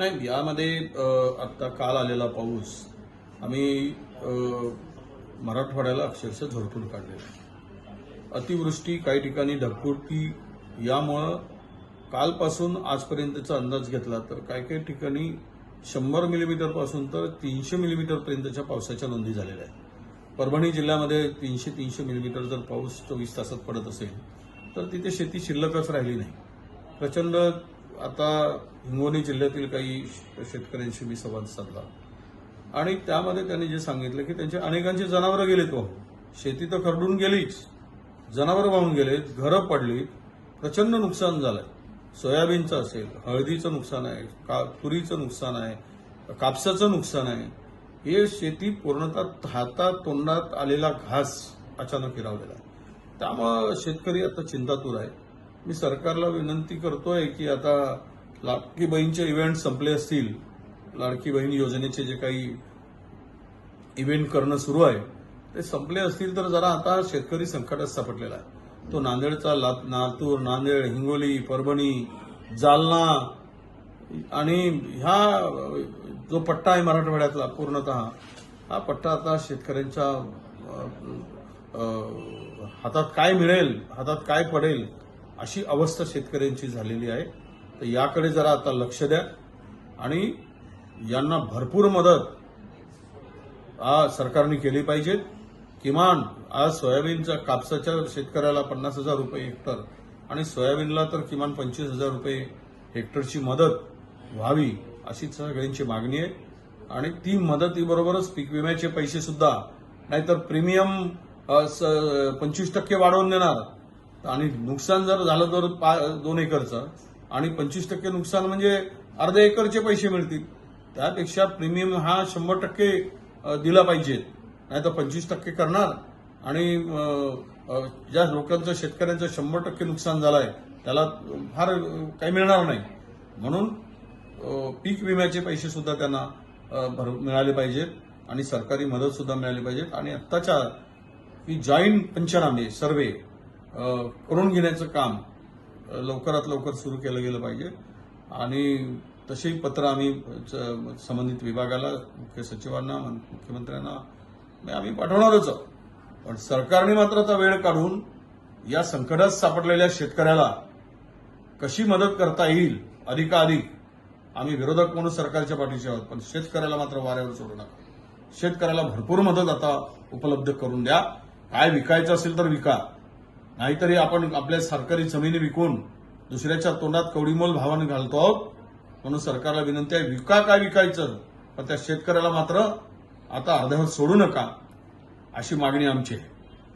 नाही यामध्ये आत्ता काल आलेला पाऊस आम्ही मराठवाड्याला अक्षरशः झोडपून काढलेला आहे. अतिवृष्टी काही ठिकाणी ढगफुटी यामुळं कालपासून आजपर्यंतचा अंदाज घेतला तर काही काही ठिकाणी शंभर मिलीमीटरपासून तर तीनशे मिलीमीटरपर्यंतच्या पावसाच्या नोंदी झालेल्या आहेत परभणी जिल्ह्यामध्ये तीनशे तीनशे मिलीमीटर जर पाऊस चोवीस तासात पडत असेल तर तिथे शेती शिल्लकच राहिली नाही प्रचंड आता हिंगोली जिल्ह्यातील काही शेतकऱ्यांशी मी संवाद साधला. आणि त्यामध्ये त्यांनी जे सांगितलं की त्यांचे अनेकांची जनावरं गेलीत वाहून हो. शेती तर खरडून गेलीच. जनावरं वाहून गेलेत घरं पडली प्रचंड नुकसान झालंय. सोयाबीनचं असेल हळदीचं नुकसान आहे का तुरीचं नुकसान आहे कापसाचं नुकसान आहे. हे शेती पूर्णतः हातात तोंडात आलेला घास अचानक हिरावलेला आहे. त्यामुळं शेतकरी आता चिंतातूर आहे. मी सरकारला विनंती करतोय की आता लाडकी बहीणचे इव्हेंट संपले असतील लाडकी बहीण योजनेचे जे काही इव्हेंट करणं सुरू आहे ते संपले असतील तर जरा आता शेतकरी संकटात सापडलेला आहे. तो नांदेडचा ला- लातूर नांदेड हिंगोली परभणी जालना आणि ह्या जो पट्टा आहे मराठवाड्यातला पूर्णतः हा पट्टा आता शेतकऱ्यांच्या हातात काय मिळेल हातात काय पडेल अशी अवस्था शेतकऱ्यांची झालेली आहे. तर याकडे जरा आता लक्ष द्या. आणि यांना भरपूर मदत आज सरकारने केली पाहिजे. किमान आज सोयाबीनच्या कापसाच्या शेतकऱ्याला पन्नास हजार रुपये हेक्टर आणि सोयाबीनला तर किमान पंचवीस हजार रुपये हेक्टरची मदत व्हावी अशी सगळ्यांची मागणी आहे. आणि ती मदतीबरोबरच पीक विम्याचे पैसे सुद्धा नाहीतर प्रीमियम पंचवीस टक्के वाढवून देणार. आणि नुकसान जर झालं तर पा- दोन एकरचं आणि पंचवीस टक्के नुकसान म्हणजे अर्ध्या एकरचे पैसे मिळतील. त्यापेक्षा प्रीमियम हा शंभर टक्के दिला पाहिजे. नाही तर पंचवीस टक्के करणार. आणि ज्या लोकांचं शेतकऱ्यांचं शंभर टक्के नुकसान झालं आहे त्याला फार काही मिळणार नाही. म्हणून पीक विम्याचे पैसे सुद्धा त्यांना भर मिळाले पाहिजेत. आणि सरकारी मदत सुद्धा मिळाली पाहिजेत. आणि आत्ताच्या की जॉईंट पंचनामे सर्वे करून घेण्याचं काम लवकरात लवकर सुरू केलं गेलं पाहिजे. आणि तसेही पत्र आम्ही च- संबंधित विभागाला मुख्य सचिवांना मुख्यमंत्र्यांना म्हणजे आम्ही पाठवणारच आहोत. पण सरकारने मात्र आता वेळ काढून या संकटात सापडलेल्या शेतकऱ्याला कशी मदत करता येईल अधिकाधिक आम्ही विरोधक म्हणून सरकारच्या पाठीशी आहोत पण शेतकऱ्याला मात्र वाऱ्यावर सोडू नका. शेतकऱ्याला भरपूर मदत आता उपलब्ध करून द्या. काय विकायचं असेल तर विका. नाहीतरी आपण आपल्या सरकारी जमिनी विकून दुसऱ्याच्या तोंडात कवडीमोल भावाने घालतो आहोत. म्हणून सरकारला विनंती आहे विका काय विकायचं? पण त्या शेतकऱ्याला मात्र आता अर्ध्यावर सोडू नका अशी मागणी आमची आहे.